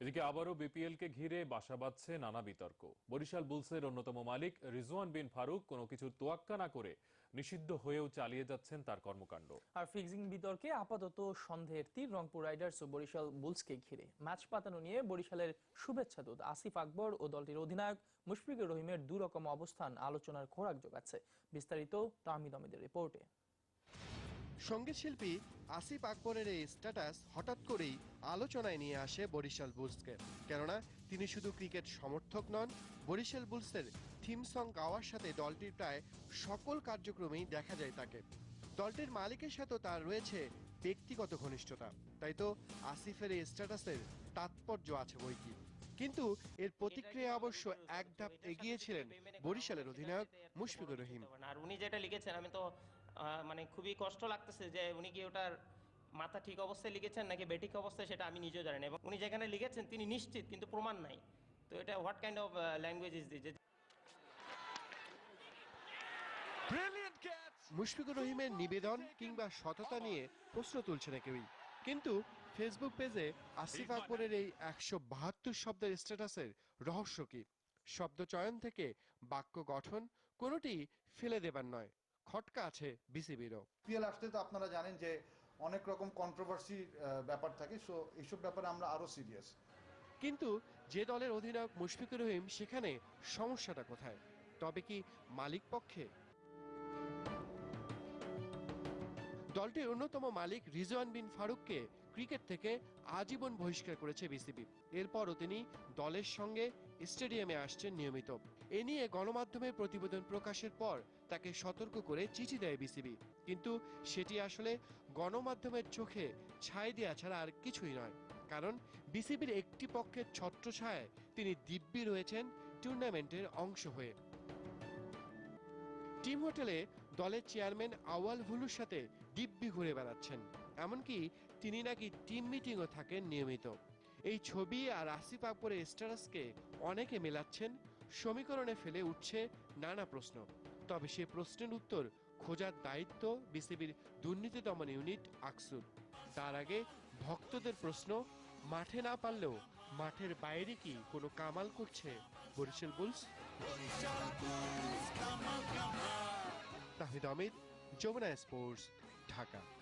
এদিকে আবারও বিপিএলকে ঘিরে বাসা বাঁধছে নানা বিতর্ক। বরিশাল বুলসের অন্যতম মালিক রিজওয়ান বিন ফারুক কোনো কিছুর তোয়াক্কা না করে নিষিদ্ধ হয়েও চালিয়ে যাচ্ছেন তার কর্মকাণ্ড। আর ফিক্সিং বিতর্কে আপাতত সন্দেহের তীর রংপুর রাইডার্স ও বরিশাল বুলসকে ঘিরে। ম্যাচ পাতানো নিয়ে বরিশালের শুভেচ্ছা দূত আসিফ আকবর ও দলটির অধিনায়ক মুশফিকুর রহিমের দুরকম অবস্থান আলোচনার খোরাক জোগাচ্ছে বিস্তারিত তামিদ আহমেদের রিপোর্টে। সংগীত শিল্পী আসিফ আকবরের এই স্ট্যাটাস হঠাৎ করেই আলোচনায় নিয়ে আসে বরিশাল বুলসকে। কেননা, তিনি শুধু ক্রিকেট সমর্থক নন, বরিশাল বুলসের থিম সং গাওয়ার সাথে দলটির প্রায় সকল কার্যক্রমেই দেখা যায় তাকে। দলটির মালিকের সাথেও তার রয়েছে ব্যক্তিগত ঘনিষ্ঠতা। তাই তো আসিফের এই স্ট্যাটাসের তাৎপর্য আছে বইকি কিন্তু এর প্রতিক্রিয়া অবশ্য এক ধাপ এগিয়েছিলেন বরিশালের অধিনায়ক মুশফিকুর রহিম। আর উনি যেটা লিখেছেন, আমি তো মানে খুবই কষ্ট লাগতেছে যে উনি কি ওটার মাথা ঠিক অবস্থায় লিখেছেন নাকি বেঠিক অবস্থায় সেটা আমি নিজেও জানি না। এবং উনি যেখানে লিখেছেন তিনি নিশ্চিত কিন্তু প্রমাণ নাই। তো এটা what kind of language is this Mushfiqur রহিমের নিবেদন কিংবা সততা নিয়ে প্রশ্ন তুলছে না কেউই। কিন্তু ফেসবুক পেজে আসিফ আকবরের এই একশো বাহাত্তর শব্দের স্ট্যাটাসের রহস্য কি? শব্দ চয়ন থেকে বাক্য গঠন কোনোটি ফেলে দেবার নয়। খটকা আছে বিসিবিরও। পিএল আসতে তো আপনারা জানেন যে অনেক রকম কন্ট্রোভার্সি ব্যাপার থাকে সো এইসব ব্যাপারে আমরা আরও সিরিয়াস কিন্তু যে দলের অধিনায়ক মুশফিকুর রহিম সেখানে সমস্যাটা কোথায়? তবে কি মালিক পক্ষে? দলটির অন্যতম মালিক রিজওয়ান বিন ফারুককে ক্রিকেট থেকে আজীবন বহিষ্কার করেছে বিসিবি। এরপরও তিনি দলের সঙ্গে স্টেডিয়ামে আসছেন নিয়মিত। এ নিয়ে গণমাধ্যমে প্রতিবেদন প্রকাশের পর তাকে সতর্ক করে চিঠি দেয় বিসিবি। কিন্তু সেটি আসলে গণমাধ্যমের চোখে ছাই দেওয়া ছাড়া আর কিছুই নয়। কারণ বিসিবির একটি পক্ষের ছত্রছায়ায় তিনি দিব্যি রয়েছেন টুর্নামেন্টের অংশ হয়ে। টিম হোটেলে দলের চেয়ারম্যান আওয়াল ভুলুর সাথে দিব্যি ঘুরে বেড়াচ্ছেন। এমনকি তিনি নাকি টিম মিটিংও থাকেন নিয়মিত। এই ছবি আর আসিফ আকবরের স্ট্যাটাসকে অনেকে মেলাচ্ছেন সমীকরণে ফেলে উঠছে নানা প্রশ্ন। তবে সে প্রশ্নের উত্তর খোঁজার দায়িত্ব বিসিবির দুর্নীতি দমন ইউনিট আকসুর। তার আগে ভক্তদের প্রশ্ন, মাঠে না পারলেও মাঠের বাইরে কি কোনো কামাল করছে? বরিশাল বুলস। তাহিদ আমিদ যমুনা স্পোর্টস, ঢাকা।